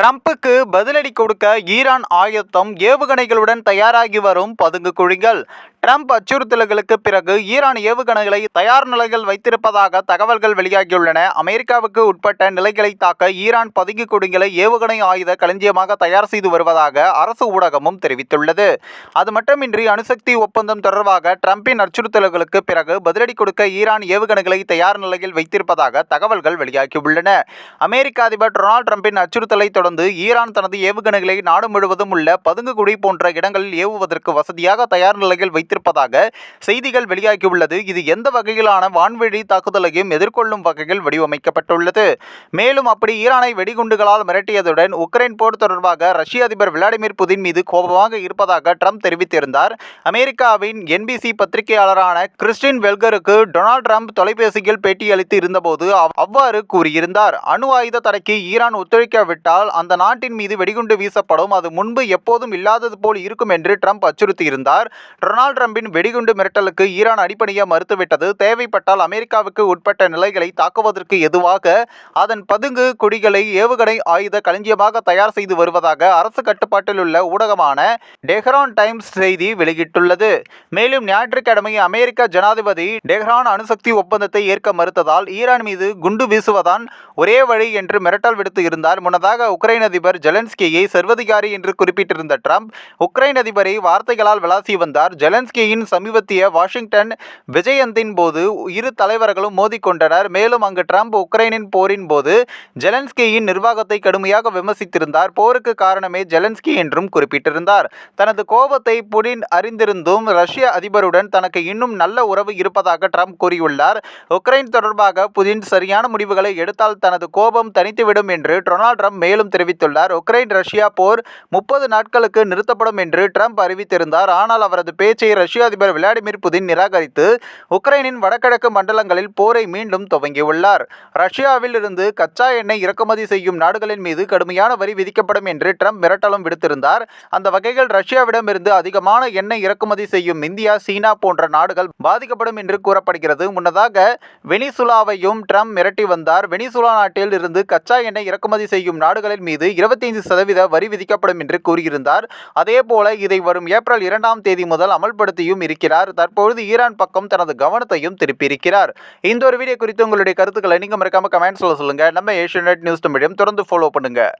ட்ரம்ப்புக்கு பதிலடி கொடுக்க ஈரான் ஆயத்தம் ஏவுகணைகளுடன் தயாராகி வரும் பதுங்கு குழிகள். ட்ரம்ப் அச்சுறுத்தல்களுக்கு பிறகு ஈரான் ஏவுகணைகளை தயார் நிலைகள் வைத்திருப்பதாக தகவல்கள் வெளியாகியுள்ளன. அமெரிக்காவுக்கு உட்பட்ட நிலைகளை தாக்க ஈரான் பதுங்கு கொடுங்களை ஏவுகணை ஆயுத களஞ்சியமாக தயார் செய்து வருவதாக அரசு ஊடகமும் தெரிவித்துள்ளது. அது மட்டுமின்றி அணுசக்தி ஒப்பந்தம் தொடர்பாக ட்ரம்பின் அச்சுறுத்தல்களுக்கு பிறகு பதிலடி கொடுக்க ஈரான் ஏவுகணைகளை தயார் நிலையில் வைத்திருப்பதாக தகவல்கள் வெளியாகியுள்ளன. அமெரிக்க அதிபர் டொனால்டு ட்ரம்பின் அச்சுறுத்தலை தொடர்ந்து ஈரான் தனது ஏவுகணைகளை நாடு முழுவதும் உள்ள பதுங்குகுடி போன்ற இடங்களில் ஏவுவதற்கு வசதியாக தயார் நிலையில் வைத்து வைத்திருப்பதாக செய்திகள் வெளியாகியுள்ளது. இது எந்த வகையிலான வான்வழி தாக்குதலையும் எதிர்கொள்ளும் வகையில் வடிவமைக்கப்பட்டுள்ளது. மேலும் அப்படி ஈரானை வெடிகுண்டுகளால் மிரட்டியதுடன் உக்ரைன் போர் தொடர்பாக ரஷ்ய அதிபர் விளாடிமிர் புதின் மீது கோபமாக இருப்பதாக ட்ரம்ப் தெரிவித்திருந்தார். அமெரிக்காவின் என்பிசி பத்திரிகையாளரான கிறிஸ்டின் வெல்கருக்கு டொனால்டு ட்ரம்ப் தொலைபேசியில் பேட்டியளித்து இருந்தபோது அவ்வாறு கூறியிருந்தார். அணு ஆயுத தடைக்கு ஈரான் ஒத்துழைக்காவிட்டால் அந்த நாட்டின் மீது வெடிகுண்டு வீசப்படும். அது முன்பு எப்போதும் இல்லாதது போல் இருக்கும் என்று ட்ரம்ப் அச்சுறுத்தியிருந்தார். டொனால்டு ட்ரம்பின் வெடிகுண்டு மிரட்டலுக்கு ஈரான் அடிப்பணிய மறுத்துவிட்டது. தேவைப்பட்டால் அமெரிக்காவுக்கு உட்பட்ட நிலைகளை தாக்குவதற்கு எதுவாக அதன் பதுங்கு குடிகளை ஏவுகணை ஆயுத களஞ்சியமாக தயார் செய்து வருவதாக அரசு கட்டுப்பாட்டில் உள்ள ஊடகமான டெஹ்ரான் டைம்ஸ் செய்தி வெளியிட்டுள்ளது. மேலும் ஞாயிற்றுக்கிழமை அமெரிக்க ஜனாதிபதி டெஹ்ரான் அணுசக்தி ஒப்பந்தத்தை ஏற்க மறுத்ததால் ஈரான் மீது குண்டு வீசுவதான் ஒரே வழி என்று மிரட்டல் விடுத்து இருந்தார். முன்னதாக உக்ரைன் அதிபர் ஜெலன்ஸ்கியை சர்வதிகாரி என்று குறிப்பிட்டிருந்த ட்ரம்ப் உக்ரைன் அதிபரை வார்த்தைகளால் விளாசி வந்தார். ஜெலன்ஸ் ஜெலின்ஸ்கியின் சமீபத்திய வாஷிங்டன் விஜயந்தின் போது இரு தலைவர்களும் மோதிக்கொண்டனர். மேலும் அங்கு ட்ரம்ப் உக்ரைனின் போரின் போது ஜெலன்ஸ்கியின் நிர்வாகத்தை கடுமையாக விமர்சித்திருந்தார். போருக்கு காரணமே ஜெலன்ஸ்கி என்றும் குறிப்பிட்டிருந்தார். தனது கோபத்தை புடின் அறிந்திருந்தும் ரஷ்ய அதிபருடன் தனக்கு இன்னும் நல்ல உறவு இருப்பதாக ட்ரம்ப் கூறியுள்ளார். உக்ரைன் தொடர்பாக புதின் சரியான முடிவுகளை எடுத்தால் தனது கோபம் தனித்துவிடும் என்று டொனால்ட் ட்ரம்ப் மேலும் தெரிவித்துள்ளார். உக்ரைன் ரஷ்யா போர் முப்பது நாட்களுக்கு நிறுத்தப்படும் என்று ட்ரம்ப் அறிவித்திருந்தார். ஆனால் அவரது பேச்சை ரஷ்ய அதிபர் விளாடிமிர் புதின் நிராகரித்து உக்ரைனின் வடகிழக்கு மண்டலங்களில் போரை மீண்டும் துவங்கியுள்ளார். ரஷ்யாவில் இருந்து கச்சா எண்ணெய் இறக்குமதி செய்யும் நாடுகளின் மீது கடுமையான வரி விதிக்கப்படும் என்று ட்ரம்ப் மிரட்டலும் விடுத்திருந்தார். அந்த வகையில் ரஷ்யாவிடமிருந்து அதிகமான எண்ணெய் இறக்குமதி செய்யும் இந்தியா சீனா போன்ற நாடுகள் பாதிக்கப்படும் என்று கூறப்படுகிறது. முன்னதாக வெனிசுலாவையும் ட்ரம்ப் மிரட்டி வந்தார். வெனிசுலா நாட்டில் இருந்து கச்சா எண்ணெய் இறக்குமதி செய்யும் நாடுகளின் மீது 25% சதவீத வரி விதிக்கப்படும் என்று கூறியிருந்தார். அதேபோல இதை வரும் ஏப்ரல் இரண்டாம் தேதி முதல் பயன்படுத்தியும் இருக்கிறார். தற்பொழுது ஈரான் பக்கம் தனது கவனத்தையும் திருப்பியிருக்கிறார். இந்த ஒரு வீடியோ குறித்து உங்களுடைய கருத்துக்களை நீங்க மறக்காம கமெண்ட்ஸில் சொல்லுங்க. நம்ம ஏஷியநெட் நியூஸ் தமிழையும் தொடர்ந்து ஃபாலோ பண்ணுங்க.